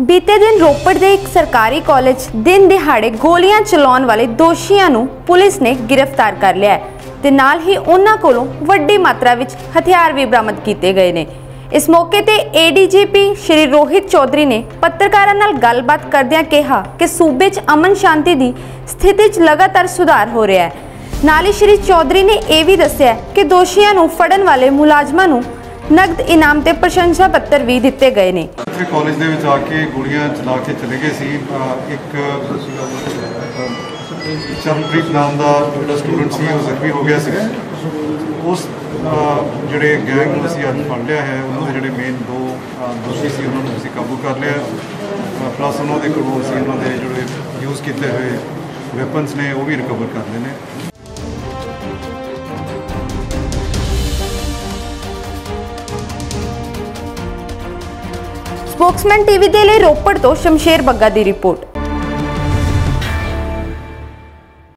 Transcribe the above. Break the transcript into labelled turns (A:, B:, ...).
A: ਬੀਤੇ ਦਿਨ ਰੋਪੜ ਦੇ ਇੱਕ ਸਰਕਾਰੀ ਕਾਲਜ ਦਿਨ ਦਿਹਾੜੇ ਗੋਲੀਆਂ ਚਲਾਉਣ ਵਾਲੇ ਦੋਸ਼ੀਆਂ ਨੂੰ ਪੁਲਿਸ ਨੇ ਗ੍ਰਿਫਤਾਰ ਕਰ ਲਿਆ ਹੈ ਤੇ ਨਾਲ ਹੀ ਉਹਨਾਂ ਕੋਲੋਂ ਵੱਡੀ ਮਾਤਰਾ ਵਿੱਚ ਹਥਿਆਰ ਵੀ ਬਰਾਮਦ ਕੀਤੇ ਗਏ ਨੇ। ਇਸ ਮੌਕੇ ਤੇ ਏਡੀਜੀਪੀ ਸ਼੍ਰੀ ਰੋਹਿਤ ਚੌਧਰੀ ਨੇ ਪੱਤਰਕਾਰਾਂ ਨਾਲ ਗੱਲਬਾਤ ਕਰਦਿਆਂ ਕਿਹਾ ਕਿ ਸੂਬੇ 'ਚ ਅਮਨ ਸ਼ਾਂਤੀ ਦੀ ਸਥਿਤੀ 'ਚ ਲਗਾਤਾਰ ਸੁਧਾਰ ਹੋ ਰਿਹਾ ਹੈ। ਨਾਲ ਹੀ ਸ਼੍ਰੀ ਚੌਧਰੀ ਨੇ ਇਹ ਵੀ ਦੱਸਿਆ ਕਿ ਦੋਸ਼ੀਆਂ ਨੂੰ ਫੜਨ ਵਾਲੇ ਮੁਲਾਜ਼ਮਾਂ ਨੂੰ ਨਗਦ ਇਨਾਮ ਤੇ ਪ੍ਰਸ਼ੰਸਾ ਪੱਤਰ ਵੀ ਦਿੱਤੇ ਗਏ ਨੇ।
B: ਇੱਥੇ ਕਾਲਜ ਦੇ ਵਿੱਚ ਆ ਕੇ ਗੋਲੀਆਂ ਚਲਾ ਕੇ ਚਲੇ ਗਏ ਸੀ ਇੱਕ ਚਰਨਪ੍ਰੀਤ ਨਾਮ ਦਾ ਜਿਹੜਾ ਸਟੂਡੈਂਟ ਸੀ, ਉਹ ਜ਼ਖਮੀ ਹੋ ਗਿਆ ਸੀ। ਉਸ ਜਿਹੜੇ ਗੈਂਗ ਨੂੰ ਅਸੀਂ ਅੱਜ ਫੜ ਲਿਆ ਹੈ, ਉਹਨਾਂ ਦੇ ਜਿਹੜੇ ਮੇਨ ਦੋ ਦੋਸ਼ੀ ਸੀ, ਉਹਨਾਂ ਨੂੰ ਅਸੀਂ ਕਾਬੂ ਕਰ ਲਿਆ। ਪਲੱਸ ਉਹਨਾਂ ਦੇ ਕੋਲੋਂ ਅਸੀਂ ਉਹਨਾਂ ਦੇ ਜਿਹੜੇ ਯੂਜ਼ ਕੀਤੇ ਹੋਏ ਵੈਪਨਸ ਨੇ, ਉਹ ਵੀ ਰਿਕਵਰ ਕਰ ਲਏ ਨੇ।
A: ਸਪੋਕਸਮੈਨ ਟੀਵੀ ਦੇ ਲਈ ਰੋਪੜ ਤੋਂ ਸ਼ਮਸ਼ੇਰ ਬੱਗਾ ਦੀ ਰਿਪੋਰਟ।